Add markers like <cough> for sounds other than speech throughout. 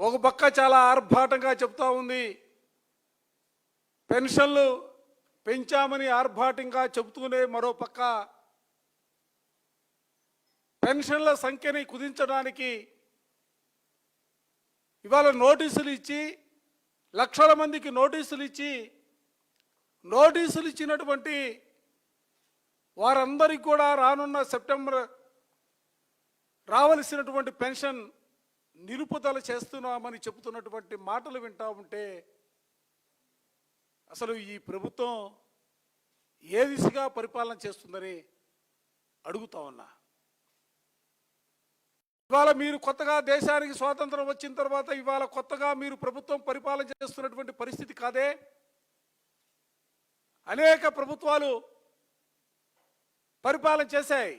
ఒక పక్క చాలా ఆర్భాటంగా చెప్తా ఉంది. పెన్షన్లు పెంచామని ఆర్భాటంగా చెబుతూనే మరో పక్క పెన్షన్ల సంఖ్యని కుదించడానికి ఇవాళ నోటీసులు ఇచ్చి లక్షల మందికి నోటీసులు ఇచ్చి నోటీసులు ఇచ్చినటువంటి వారందరికీ కూడా రానున్న సెప్టెంబర్ రావలసినటువంటి పెన్షన్ నిలుపుదల చేస్తున్నామని చెబుతున్నటువంటి మాటలు వింటా ఉంటే అసలు ఈ ప్రభుత్వం ఏ దిశగా పరిపాలన చేస్తుందని అడుగుతా ఉన్నా. ఇవాళ మీరు కొత్తగా దేశానికి స్వాతంత్రం వచ్చిన తర్వాత ఇవాళ కొత్తగా మీరు ప్రభుత్వం పరిపాలన చేస్తున్నటువంటి పరిస్థితి కాదే? అనేక ప్రభుత్వాలు పరిపాలన చేశాయి.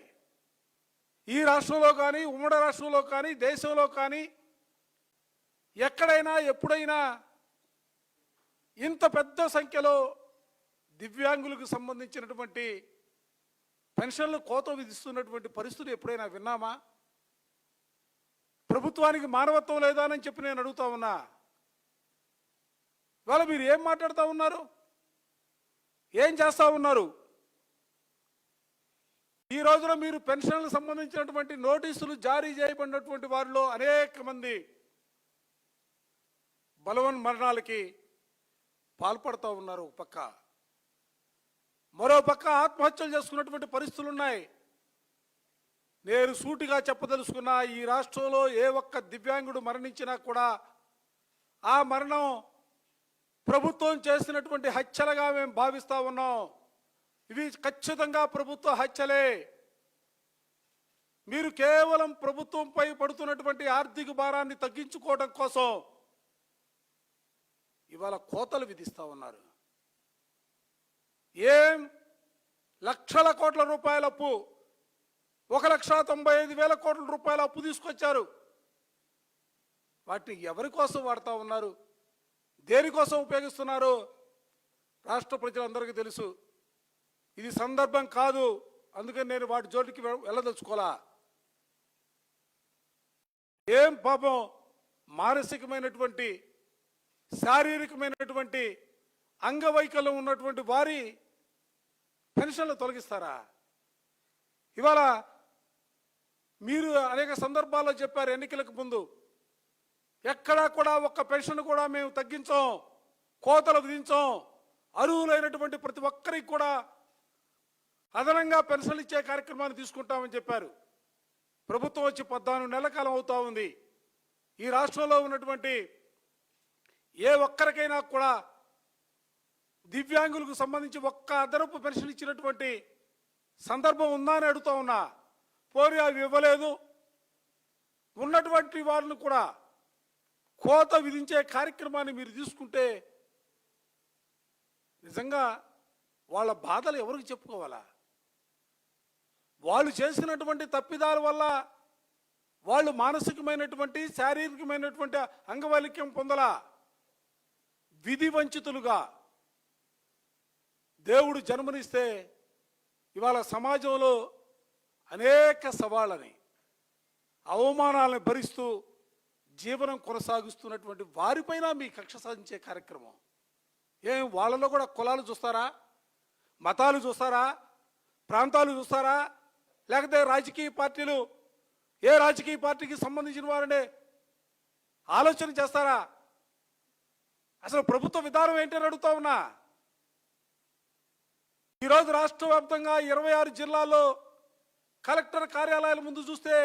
ఈ రాష్ట్రంలో కానీ ఉమ్మడి రాష్ట్రంలో కానీ దేశంలో కానీ ఎక్కడైనా ఎప్పుడైనా ఇంత పెద్ద సంఖ్యలో దివ్యాంగులకు సంబంధించినటువంటి పెన్షన్లు కోత విధిస్తున్నటువంటి పరిస్థితులు ఎప్పుడైనా విన్నామా? ప్రభుత్వానికి మానవత్వం లేదా అని చెప్పి నేను అడుగుతా ఉన్నా. ఇవాళ మీరు ఏం మాట్లాడుతూ ఉన్నారు? ఏం చేస్తా ఉన్నారు? ఈ రోజున మీరు పెన్షన్లకు సంబంధించినటువంటి నోటీసులు జారీ చేయబడినటువంటి వారిలో అనేక మంది బలవన్ మరణాలకి పాల్పడుతూ ఉన్నారు పక్క. మరో పక్క ఆత్మహత్యలు చేసుకున్నటువంటి పరిస్థితులు ఉన్నాయి. నేను సూటిగా చెప్పదలుచుకున్న ఈ రాష్ట్రంలో ఏ ఒక్క దివ్యాంగుడు మరణించినా కూడా ఆ మరణం ప్రభుత్వం చేసినటువంటి హత్యలుగా మేము భావిస్తూ ఉన్నాం. ఇవి ఖచ్చితంగా ప్రభుత్వ హత్యలే. మీరు కేవలం ప్రభుత్వంపై పడుతున్నటువంటి ఆర్థిక భారాన్ని తగ్గించుకోవడం కోసం ఇవాళ కోతలు విధిస్తూ ఉన్నారు. ఏం లక్షల కోట్ల రూపాయల అప్పు ఒక లక్ష తొంభై ఐదు వేల కోట్ల రూపాయల అప్పు తీసుకొచ్చారు. వాటిని ఎవరి కోసం వాడుతూ ఉన్నారు? దేనికోసం ఉపయోగిస్తున్నారు? రాష్ట్ర ప్రజలందరికీ తెలుసు. ఇది సందర్భం కాదు. అందుకని నేను వాటి జోలికి వెళ్ళదలుచుకోవాలా వెళ్ళదలుచుకోలా. ఏం పాపం మానసికమైనటువంటి శారీరకమైనటువంటి అంగవైకల్యం ఉన్నటువంటి వారి పెన్షన్లు తొలగిస్తారా? ఇవాళ మీరు అనేక సందర్భాల్లో చెప్పారు ఎన్నికలకు ముందు. ఎక్కడా కూడా ఒక్క పెన్షన్ కూడా మేము తగ్గించాం కోతలు విధించాం అర్హులైనటువంటి ప్రతి ఒక్కరికి కూడా అదనంగా పెన్షన్లు ఇచ్చే కార్యక్రమాన్ని తీసుకుంటామని చెప్పారు. ప్రభుత్వం వచ్చి పద్నాలుగు నెలల కాలం అవుతా ఉంది. ఈ రాష్ట్రంలో ఉన్నటువంటి ఏ ఒక్కరికైనా కూడా దివ్యాంగులకు సంబంధించి ఒక్క అదనపు పెన్షన్ ఇచ్చినటువంటి సందర్భం ఉందా అని అడుగుతా ఉన్నా పోనీ అవి ఇవ్వలేదు. ఉన్నటువంటి వారిని కూడా కోత విధించే కార్యక్రమాన్ని మీరు తీసుకుంటే నిజంగా వాళ్ళ బాధలు ఎవరికి చెప్పుకోవాలా? వాళ్ళు చేసినటువంటి తప్పిదాల వల్ల వాళ్ళు మానసికమైనటువంటి శారీరకమైనటువంటి అంగవైకల్యం పొందల విధి వంచితులుగా దేవుడు జన్మనిస్తే ఇవాళ సమాజంలో అనేక సవాళ్ళని అవమానాలను భరిస్తూ జీవనం కొనసాగిస్తున్నటువంటి వారిపైన మీ కక్ష సాధించే కార్యక్రమం. ఏం వాళ్ళలో కూడా కులాలు చూస్తారా? మతాలు చూస్తారా? ప్రాంతాలు చూస్తారా? లేకపోతే రాజకీయ పార్టీలు ఏ రాజకీయ పార్టీకి సంబంధించిన వారనే ఆలోచన చేస్తారా? అసలు ప్రభుత్వ విధానం ఏంటని అడుగుతా ఉన్నా. ఈరోజు రాష్ట్ర వ్యాప్తంగా ఇరవై ఆరు జిల్లాల్లో కలెక్టర్ కార్యాలయాల ముందు చూస్తే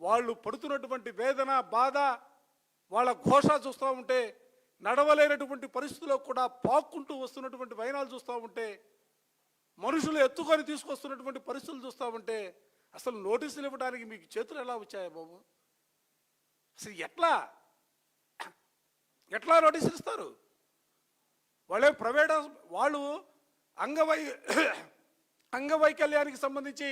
వాళ్ళు పడుతున్నటువంటి వేదన బాధ వాళ్ళ ఘోష చూస్తూ ఉంటే నడవలేనటువంటి పరిస్థితుల్లో కూడా పాక్కుంటూ వస్తున్నటువంటి వైనాలు చూస్తూ ఉంటే మనుషులు ఎత్తుకొని తీసుకొస్తున్నటువంటి పరిస్థితులు చూస్తామంటే అసలు నోటీసులు ఇవ్వడానికి మీకు చేతులు ఎలా వచ్చాయా బాబు? అసలు ఎట్లా? ఎట్లా నోటీసులు ఇస్తారు? వాళ్ళే ప్రైవేట్ వాళ్ళు అంగవై అంగవైకల్యానికి సంబంధించి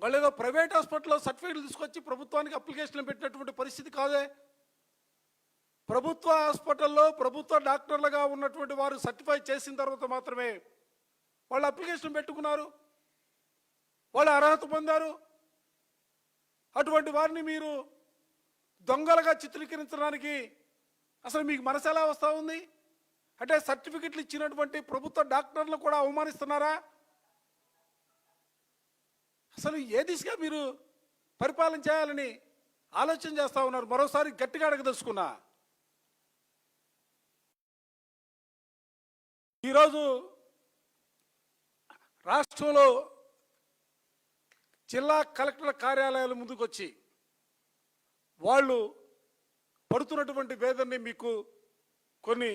వాళ్ళు ఏదో ప్రైవేట్ హాస్పిటల్లో సర్టిఫికేట్లు తీసుకొచ్చి ప్రభుత్వానికి అప్లికేషన్లు పెట్టినటువంటి పరిస్థితి కాదే. ప్రభుత్వ హాస్పిటల్లో ప్రభుత్వ డాక్టర్లుగా ఉన్నటువంటి వారు సర్టిఫై చేసిన తర్వాత మాత్రమే వాళ్ళు అప్లికేషన్ పెట్టుకున్నారు. వాళ్ళు అర్హత పొందారు. అటువంటి వారిని మీరు దొంగలుగా చిత్రీకరించడానికి అసలు మీకు మనసు ఎలా వస్తూ ఉంది? అంటే సర్టిఫికెట్లు ఇచ్చినటువంటి ప్రభుత్వ డాక్టర్లు కూడా అవమానిస్తున్నారా? అసలు ఏ దిశగా మీరు పరిపాలన చేయాలని ఆలోచన చేస్తూ ఉన్నారు? మరోసారి గట్టిగా అడగదలుచుకున్నా. ఈరోజు రాష్ట్రంలో జిల్లా కలెక్టర్ కార్యాలయాల ముందుకొచ్చి వాళ్ళు పడుతున్నటువంటి వేదనని మీకు కొన్ని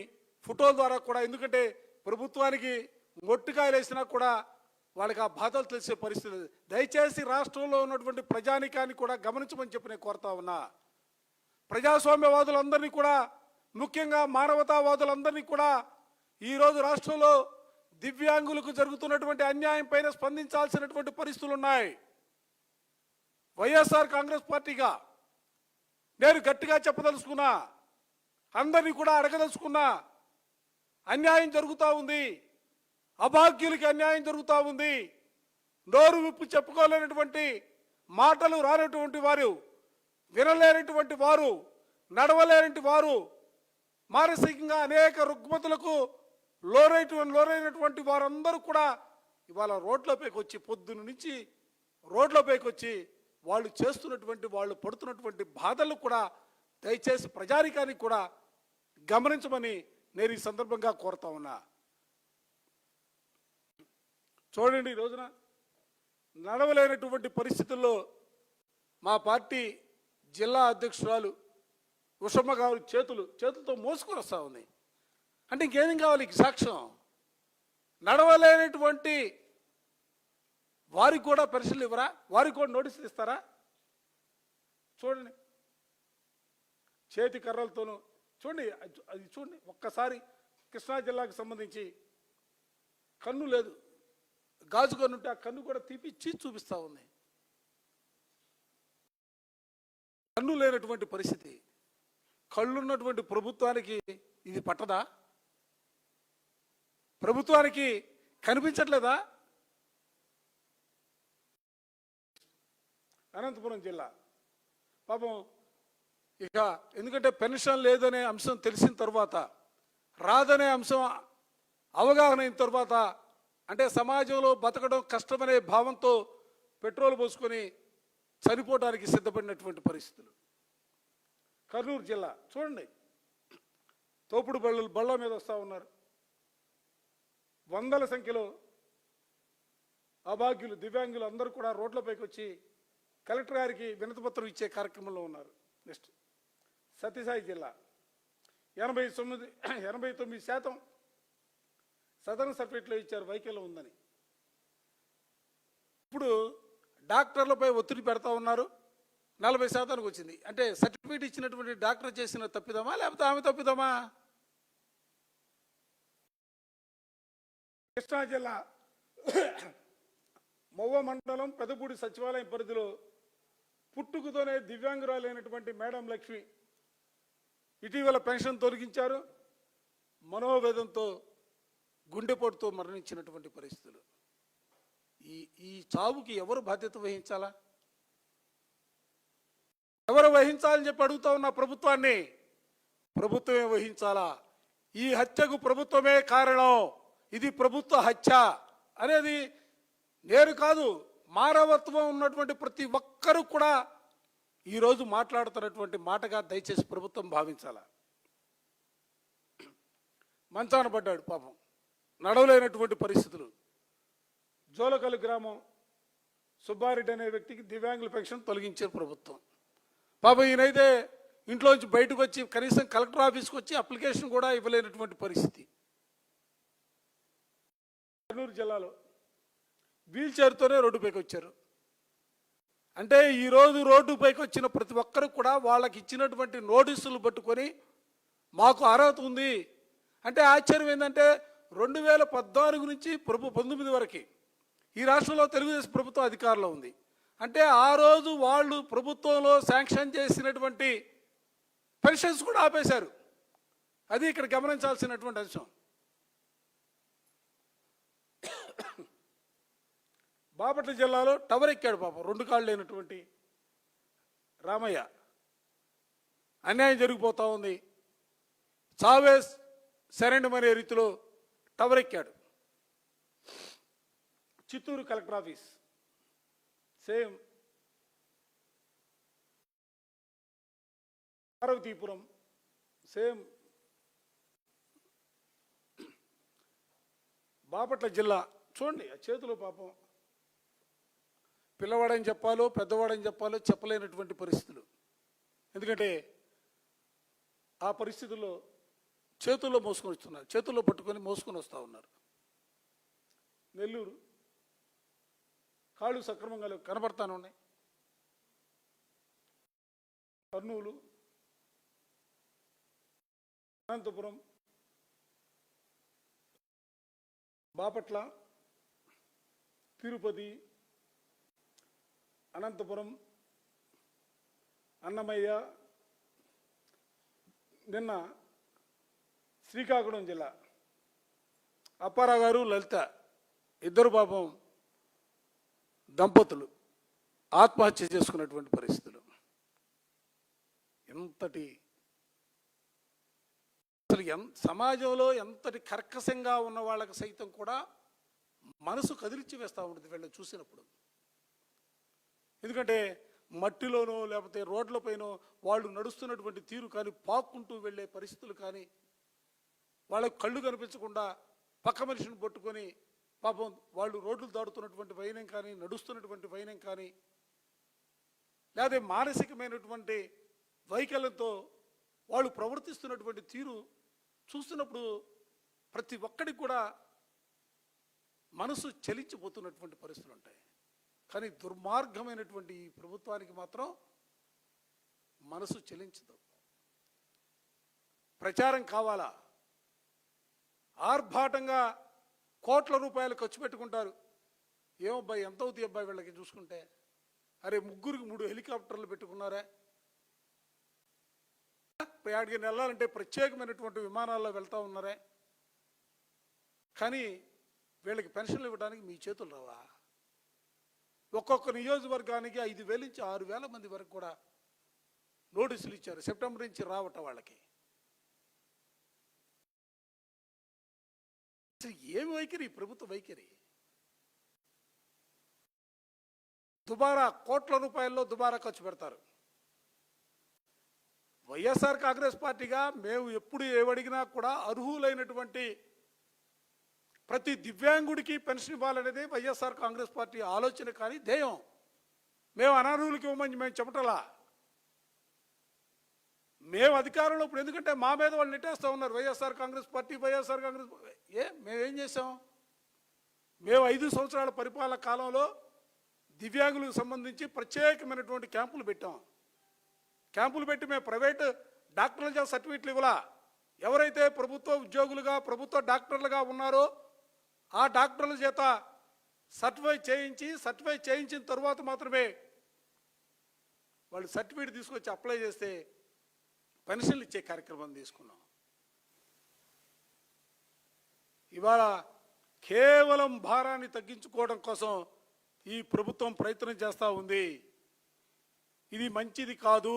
ఫోటోల ద్వారా కూడా ఎందుకంటే ప్రభుత్వానికి మొట్టికాయలు వేసినా కూడా వాళ్ళకి ఆ బాధలు తెలిసే పరిస్థితి దయచేసి రాష్ట్రంలో ఉన్నటువంటి ప్రజానికాన్ని కూడా గమనించమని చెప్పి నేను కోరుతా ఉన్నా. ప్రజాస్వామ్యవాదులందరినీ కూడా ముఖ్యంగా మానవతావాదులందరినీ కూడా ఈరోజు రాష్ట్రంలో దివ్యాంగులకు జరుగుతున్నటువంటి అన్యాయం పైన స్పందించాల్సినటువంటి పరిస్థితులు ఉన్నాయి. వైఎస్ఆర్ కాంగ్రెస్ పార్టీగా నేను గట్టిగా చెప్పదలుచుకున్నా అందరినీ కూడా అడగదలుచుకున్నా అన్యాయం జరుగుతూ ఉంది. అభాగ్యులకి అన్యాయం జరుగుతూ ఉంది. నోరు విప్పు చెప్పుకోలేనటువంటి మాటలు రానటువంటి వారు వినలేనటువంటి వారు నడవలేనటువంటి వారు మానసికంగా అనేక రుగ్మతులకు లోనైన లోనైనటువంటి వారందరూ కూడా ఇవాళ రోడ్లపైకి వచ్చి పొద్దున్న నుంచి రోడ్లపైకి వచ్చి వాళ్ళు చేస్తున్నటువంటి వాళ్ళు పడుతున్నటువంటి బాధలు కూడా దయచేసి ప్రజానికానికి కూడా గమనించమని నేను ఈ సందర్భంగా కోరుతా ఉన్నా. చూడండి ఈ రోజున నడవలేనటువంటి పరిస్థితుల్లో మా పార్టీ జిల్లా అధ్యక్షురాలు ఉషమ్మ గారి చేతులు చేతులతో మోసుకొని వస్తూ ఉంది. అంటే ఇంకేం కావాలి? సాక్ష్యం. నడవలేనటువంటి వారికి కూడా పెన్షన్లు ఇవ్వరా? వారికి కూడా నోటీసులు ఇస్తారా? చూడండి. చేతి కర్రలతోనూ చూడండి అది- అది చూడండి. ఒక్కసారి కృష్ణా జిల్లాకు సంబంధించి కన్ను లేదు. గాజు కన్ను ఉంటే ఆ కన్ను కూడా తీపిచ్చి చూపిస్తా ఉంది. కన్ను లేనటువంటి పరిస్థితి. కళ్ళున్నటువంటి ప్రభుత్వానికి ఇది పట్టదా? ప్రభుత్వానికి కనిపించట్లేదా? అనంతపురం జిల్లా. పాపం ఇక ఎందుకంటే పెన్షన్ లేదనే అంశం తెలిసిన తర్వాత రాదనే అంశం అవగాహన అయిన తర్వాత అంటే సమాజంలో బతకడం కష్టమనే భావంతో పెట్రోల్ పోసుకొని చనిపోవడానికి సిద్ధపడినటువంటి పరిస్థితులు. కర్నూలు జిల్లా. చూడండి. తోపుడు బళ్ళు బళ్ళ మీద వస్తూ ఉన్నారు. వందల సంఖ్యలో అభాగ్యులు దివ్యాంగులు అందరూ కూడా రోడ్లపైకి వచ్చి కలెక్టర్ గారికి వినతిపత్రం ఇచ్చే కార్యక్రమంలో ఉన్నారు. నెక్స్ట్. సత్యసాయి జిల్లా. ఎనభై తొమ్మిది ఎనభై తొమ్మిది శాతం సదరన్ సర్టిఫికేట్లో ఇచ్చారు వైకల్యం ఉందని. ఇప్పుడు డాక్టర్లపై ఒత్తిడి పెడతా ఉన్నారు. నలభై శాతానికి వచ్చింది. అంటే సర్టిఫికేట్ ఇచ్చినటువంటి డాక్టర్ చేసిన తప్పిదమా? లేకపోతే ఆమె తప్పిదమా? కృష్ణా జిల్లా మొవ్వ మండలం పెదపూడి సచివాలయం పరిధిలో పుట్టుకతోనే దివ్యాంగురాలైనటువంటి మేడం లక్ష్మి ఇటీవల పెన్షన్ తొలగించారు. మనోవేదంతో గుండెపోటుతో మరణించినటువంటి పరిస్థితులు. ఈ ఈ చావుకి ఎవరు బాధ్యత వహించాలా? ఎవరు వహించాలని చెప్పి అడుగుతా ఉన్న ప్రభుత్వాన్ని ప్రభుత్వమే వహించాలా? ఈ హత్యకు ప్రభుత్వమే కారణం. ఇది ప్రభుత్వ హత్య అనేది నేను కాదు మానవత్వం ఉన్నటువంటి ప్రతి ఒక్కరూ కూడా ఈరోజు మాట్లాడుతున్నటువంటి మాటగా దయచేసి ప్రభుత్వం భావించాల? మంచాన పడ్డాడు పాపం. నడవలేనటువంటి పరిస్థితులు. జోలకల్లు గ్రామం సుబ్బారెడ్డి అనే వ్యక్తికి దివ్యాంగుల పెన్షన్ తొలగించారు ప్రభుత్వం. పాపం ఈయనైతే ఇంట్లోంచి బయటకు వచ్చి కనీసం కలెక్టర్ ఆఫీస్కి వచ్చి అప్లికేషన్ కూడా ఇవ్వలేనటువంటి పరిస్థితి. కర్నూలు జిల్లాలో వీల్ చైర్తోనే రోడ్డుపైకి వచ్చారు అంటే ఈరోజు రోడ్డుపైకి వచ్చిన ప్రతి ఒక్కరు కూడా వాళ్ళకి ఇచ్చినటువంటి నోటీసులు పట్టుకొని మాకు అర్హత ఉంది. అంటే ఆశ్చర్యం ఏంటంటే రెండు వేల పద్నాలుగు నుంచి ప్రభు పంతొమ్మిది వరకు ఈ రాష్ట్రంలో తెలుగుదేశం ప్రభుత్వం అధికారంలో ఉంది. అంటే ఆ రోజు వాళ్ళు ప్రభుత్వంలో శాంక్షన్ చేసినటువంటి పెన్షన్స్ కూడా ఆపేశారు. అది ఇక్కడ గమనించాల్సినటువంటి అంశం. బాపట్ల జిల్లాలో టవర్ ఎక్కాడు పాపం. రెండు కాళ్ళు లేనటువంటి రామయ్య. అన్యాయం జరిగిపోతూ ఉంది. చావేస్ శరణమనే రీతిలో టవర్ ఎక్కాడు. Chittoor collector office. Same Parvathipuram. Same Bapatla జిల్లా. చూడండి ఆ చేతిలో పాపం పిల్లవాడని చెప్పాలో పెద్దవాడని చెప్పాలో చెప్పలేనటువంటి పరిస్థితులు. ఎందుకంటే ఆ పరిస్థితుల్లో చేతుల్లో మోసుకొని వస్తున్నారు. చేతుల్లో పట్టుకొని మోసుకొని వస్తూ ఉన్నారు. నెల్లూరు కాళ్ళు సక్రమంగా లేవు, కనబడతానే ఉన్నాయి. కర్నూలు అనంతపురం బాపట్ల తిరుపతి అనంతపురం అన్నమయ్య నిన్న శ్రీకాకుళం జిల్లా అప్పారావు గారు లలిత ఇద్దరు పాపం దంపతులు ఆత్మహత్య చేసుకున్నటువంటి పరిస్థితులు. ఎంతటి అసలు ఎంత సమాజంలో ఎంతటి కర్కశంగా ఉన్న వాళ్ళకి సైతం కూడా మనసు కదిలిచ్చి వేస్తూ ఉంటుంది వీళ్ళని చూసినప్పుడు. ఎందుకంటే మట్టిలోనో లేకపోతే రోడ్లపైనో వాళ్ళు నడుస్తున్నటువంటి తీరు కానీ పాక్కుంటూ వెళ్ళే పరిస్థితులు కానీ వాళ్ళకు కళ్ళు కనిపించకుండా పక్క మనిషిని పట్టుకొని పాపం వాళ్ళు రోడ్లు దాడుతున్నటువంటి వైనం కానీ నడుస్తున్నటువంటి వైనం కానీ లేదా మానసికమైనటువంటి వైకల్యంతో వాళ్ళు ప్రవర్తిస్తున్నటువంటి తీరు చూస్తున్నప్పుడు ప్రతి ఒక్కడికి కూడా మనసు చలించిపోతున్నటువంటి పరిస్థితులు ఉంటాయి. కానీ దుర్మార్గమైనటువంటి ఈ ప్రభుత్వానికి మాత్రం మనసు చెలించదు. ప్రచారం కావాలా? ఆర్భాటంగా కోట్ల రూపాయలు ఖర్చు పెట్టుకుంటారు. ఏమబ్బాయి ఎంత అవుతుంది అబ్బాయి వీళ్ళకి చూసుకుంటే? అరే ముగ్గురికి మూడు హెలికాప్టర్లు పెట్టుకున్నారా. యాడికి వెళ్ళాలంటే ప్రత్యేకమైనటువంటి విమానాల్లో వెళ్తూ ఉన్నారే. కానీ వీళ్ళకి పెన్షన్లు ఇవ్వడానికి మీ చేతులు రావా? ఒక్కొక్క నియోజకవర్గానికి ఐదు వేల నుంచి ఆరు వేల మంది వరకు కూడా నోటీసులు ఇచ్చారు సెప్టెంబర్ నుంచి రావటం వాళ్ళకి. అసలు ఏమి వైఖరి? ప్రభుత్వ వైఖరి. దుబారా కోట్ల రూపాయల్లో దుబారా ఖర్చు పెడతారు. వైఎస్ఆర్ కాంగ్రెస్ పార్టీగా మేము ఎప్పుడు ఏమడిగినా కూడా అర్హులైనటువంటి ప్రతి దివ్యాంగుడికి పెన్షన్ ఇవ్వాలనేది వైఎస్ఆర్ కాంగ్రెస్ పార్టీ ఆలోచన కానీ ధ్యేయం. మేము అనర్హులకి ఇవ్వమని మేము చెప్పటలా? మేము అధికారంలో ఇప్పుడు ఎందుకంటే మా మీద వాళ్ళు నెట్టేస్తూ ఉన్నారు. YSR Congress party YSR Congress ఏ మేమేం చేసాం మేము ఐదు సంవత్సరాల పరిపాలన కాలంలో దివ్యాంగులకు సంబంధించి ప్రత్యేకమైనటువంటి క్యాంపులు పెట్టాం. క్యాంపులు పెట్టి మేము ప్రైవేట్ డాక్టర్ల సర్టిఫికెట్లు ఇవ్వలా? ఎవరైతే ప్రభుత్వ ఉద్యోగులుగా ప్రభుత్వ డాక్టర్లుగా ఉన్నారో ఆ డాక్టర్ల చేత సర్టిఫై చేయించి సర్టిఫై చేయించిన తర్వాత మాత్రమే వాళ్ళు సర్టిఫికేట్ తీసుకొచ్చి అప్లై చేస్తే పెన్షన్లు ఇచ్చే కార్యక్రమం తీసుకున్నాం. ఇవాళ కేవలం భారాన్ని తగ్గించుకోవడం కోసం ఈ ప్రభుత్వం ప్రయత్నం చేస్తూ ఉంది. ఇది మంచిది కాదు.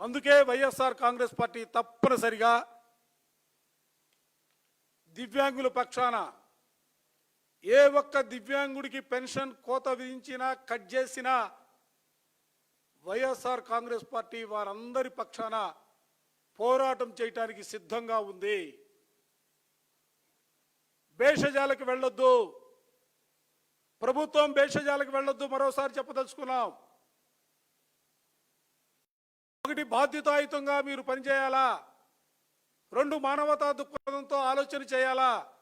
అందుకే వైఎస్ఆర్ కాంగ్రెస్ పార్టీ తప్పనిసరిగా దివ్యాంగుల పక్షాన ఏ ఒక్క దివ్యాంగుడికి పెన్షన్ కోత విధించినా కట్ చేసినా వైఎస్ఆర్ కాంగ్రెస్ పార్టీ వారందరి పక్షాన పోరాటం చేయటానికి సిద్ధంగా ఉంది. భేషజాలకు వెళ్ళొద్దు. ప్రభుత్వం భేషజాలకు వెళ్ళొద్దు. మరోసారి చెప్పదలుచుకున్నాం. ఒకటి బాధ్యతాయుతంగా మీరు పనిచేయాలా? రెండు మానవతా దృక్పథంతో ఆలోచన చేయాలా?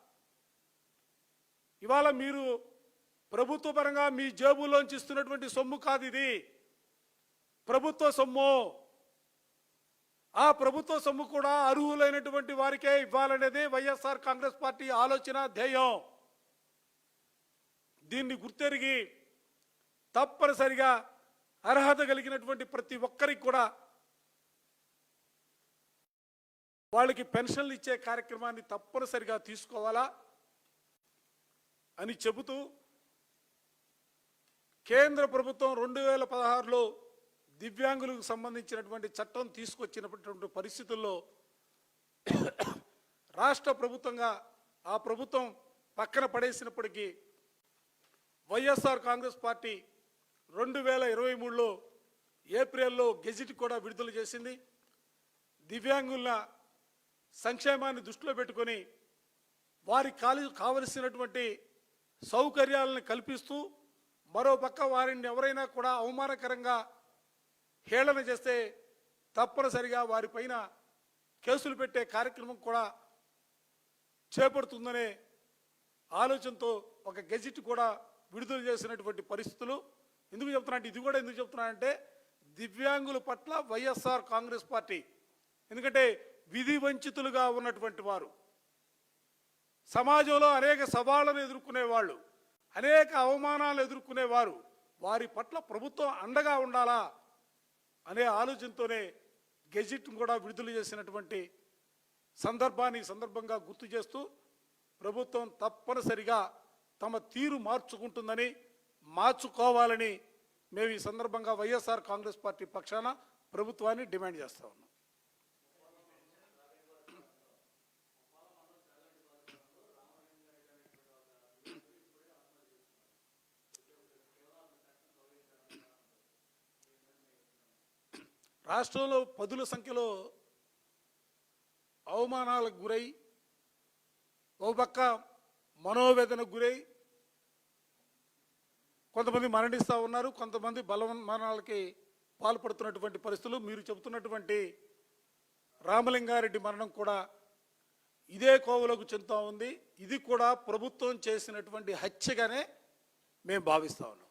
ఇవాళ మీరు ప్రభుత్వ పరంగా మీ జేబులోంచి ఇస్తున్నటువంటి సొమ్ము కాదు ఇది. ప్రభుత్వ సొమ్ము. ఆ ప్రభుత్వ సొమ్ము కూడా అర్హులైనటువంటి వారికే ఇవ్వాలనేది వైఎస్ఆర్ కాంగ్రెస్ పార్టీ ఆలోచన ధ్యేయం. దీన్ని గుర్తెరిగి తప్పనిసరిగా అర్హత కలిగినటువంటి ప్రతి ఒక్కరికి కూడా వాళ్ళకి పెన్షన్లు ఇచ్చే కార్యక్రమాన్ని తప్పనిసరిగా తీసుకోవాలా అని చెబుతూ కేంద్ర ప్రభుత్వం రెండు వేల పదహారులో దివ్యాంగులకు సంబంధించినటువంటి చట్టం తీసుకొచ్చినటువంటి పరిస్థితుల్లో రాష్ట్ర ప్రభుత్వంగా ఆ ప్రభుత్వం పక్కన పడేసినప్పటికీ వైఎస్ఆర్ కాంగ్రెస్ పార్టీ రెండు వేల ఇరవై మూడులో ఏప్రిల్లో గెజిట్ కూడా విడుదల చేసింది. దివ్యాంగుల సంక్షేమాన్ని దృష్టిలో పెట్టుకొని వారికి కాలి కావలసినటువంటి సౌకర్యాలను కల్పిస్తూ మరో పక్క వారిని ఎవరైనా కూడా అవమానకరంగా హేళన చేస్తే తప్పనిసరిగా వారిపైన కేసులు పెట్టే కార్యక్రమం కూడా చేపడుతుందనే ఆలోచనతో ఒక గెజిట్ కూడా విడుదల చేసినటువంటి పరిస్థితులు. ఎందుకు చెప్తున్నా ఇది కూడా ఎందుకు చెప్తున్నా అంటే దివ్యాంగుల పట్ల వైఎస్ఆర్ కాంగ్రెస్ పార్టీ. ఎందుకంటే విధి వంచితులుగా ఉన్నటువంటి వారు. సమాజంలో అనేక సవాళ్ళను ఎదుర్కొనే వాళ్ళు అనేక అవమానాలు ఎదుర్కొనేవారు వారి పట్ల ప్రభుత్వం అండగా ఉండాలా అనే ఆలోచనతోనే గెజిట్ను కూడా విడుదల చేసినటువంటి సందర్భాన్ని సందర్భంగా గుర్తు చేస్తూ ప్రభుత్వం తప్పనిసరిగా తమ తీరు మార్చుకుంటుందని మార్చుకోవాలని మేము ఈ సందర్భంగా వైఎస్ఆర్ కాంగ్రెస్ పార్టీ పక్షాన ప్రభుత్వాన్ని డిమాండ్ చేస్తా ఉన్నాం. రాష్ట్రంలో పదుల సంఖ్యలో అవమానాలకు గురై ఓ పక్క మనోవేదనకు గురై కొంతమంది మరణిస్తూ ఉన్నారు కొంతమంది బలవన్మరణాలకి పాల్పడుతున్నటువంటి పరిస్థితులు. మీరు చెబుతున్నటువంటి రామలింగారెడ్డి మరణం కూడా ఇదే కోవలోకి చెందుతూ ఉంది. ఇది కూడా ప్రభుత్వం చేసినటువంటి హత్యగానే మేము భావిస్తా ఉన్నాం.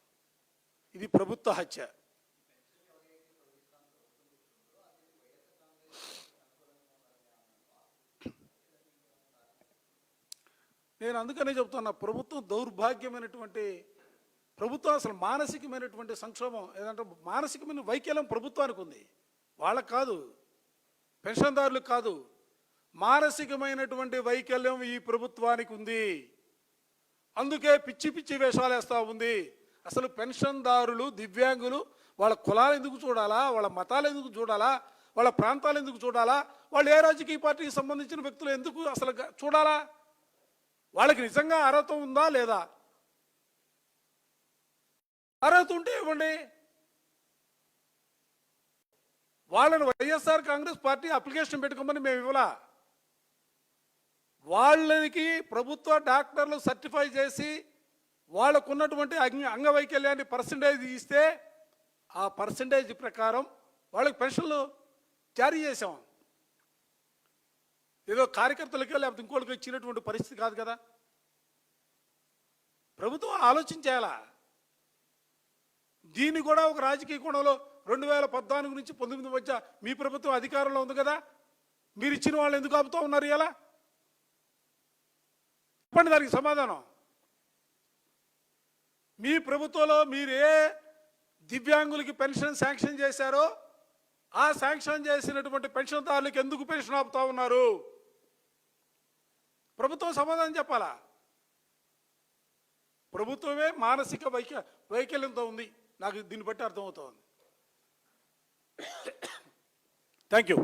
ఇది ప్రభుత్వ హత్య. నేను అందుకనే చెప్తున్నా ప్రభుత్వం దౌర్భాగ్యమైనటువంటి ప్రభుత్వం అసలు మానసికమైనటువంటి సంక్షోభం ఏదంటే మానసికమైన వైకల్యం ప్రభుత్వానికి ఉంది. వాళ్ళకు కాదు పెన్షన్దారులకు కాదు మానసికమైనటువంటి వైకల్యం ఈ ప్రభుత్వానికి ఉంది. అందుకే పిచ్చి పిచ్చి వేషాలు వేస్తూ ఉంది. అసలు పెన్షన్దారులు దివ్యాంగులు వాళ్ళ కులాలు ఎందుకు చూడాలా వాళ్ళ మతాలు ఎందుకు చూడాలా వాళ్ళ ప్రాంతాలు ఎందుకు చూడాలా వాళ్ళు ఏ రాజకీయ పార్టీకి సంబంధించిన వ్యక్తులు ఎందుకు అసలు చూడాలా? వాళ్ళకి నిజంగా అర్హత ఉందా లేదా? అర్హత ఉంటే ఇవ్వండి. వాళ్ళని వైఎస్ఆర్ కాంగ్రెస్ పార్టీ అప్లికేషన్ పెట్టుకోమని మేము ఇవ్వలా. వాళ్ళకి ప్రభుత్వ డాక్టర్లు సర్టిఫై చేసి వాళ్ళకు ఉన్నటువంటి అంగ అంగవైకల్యాన్ని పర్సంటేజ్ ఇస్తే ఆ పర్సంటేజ్ ప్రకారం వాళ్ళకి పెన్షన్లు జారీ చేసాం ఏదో కార్యకర్తలకే లేకపోతే ఇంకోటికి ఇచ్చినటువంటి పరిస్థితి కాదు కదా. ప్రభుత్వం ఆలోచించేలా దీన్ని కూడా ఒక రాజకీయ కోణంలో రెండు వేల పద్నాలుగు నుంచి పంతొమ్మిది మధ్య మీ ప్రభుత్వం అధికారంలో ఉంది కదా? మీరు ఇచ్చిన వాళ్ళు ఎందుకు ఆపుతూ ఉన్నారు ఎలా చెప్పండి దానికి సమాధానం. మీ ప్రభుత్వంలో మీరు ఏ దివ్యాంగులకి పెన్షన్ శాంక్షన్ చేశారో ఆ శాంక్షన్ చేసినటువంటి పెన్షన్దారులకు ఎందుకు పెన్షన్ ఆపుతా ఉన్నారు? ప్రభుత్వం సమాధానం చెప్పాలా? ప్రభుత్వమే మానసిక వైక వైకల్యంతో ఉంది. నాకు దీన్ని బట్టి అర్థమవుతోంది. <coughs> Thank you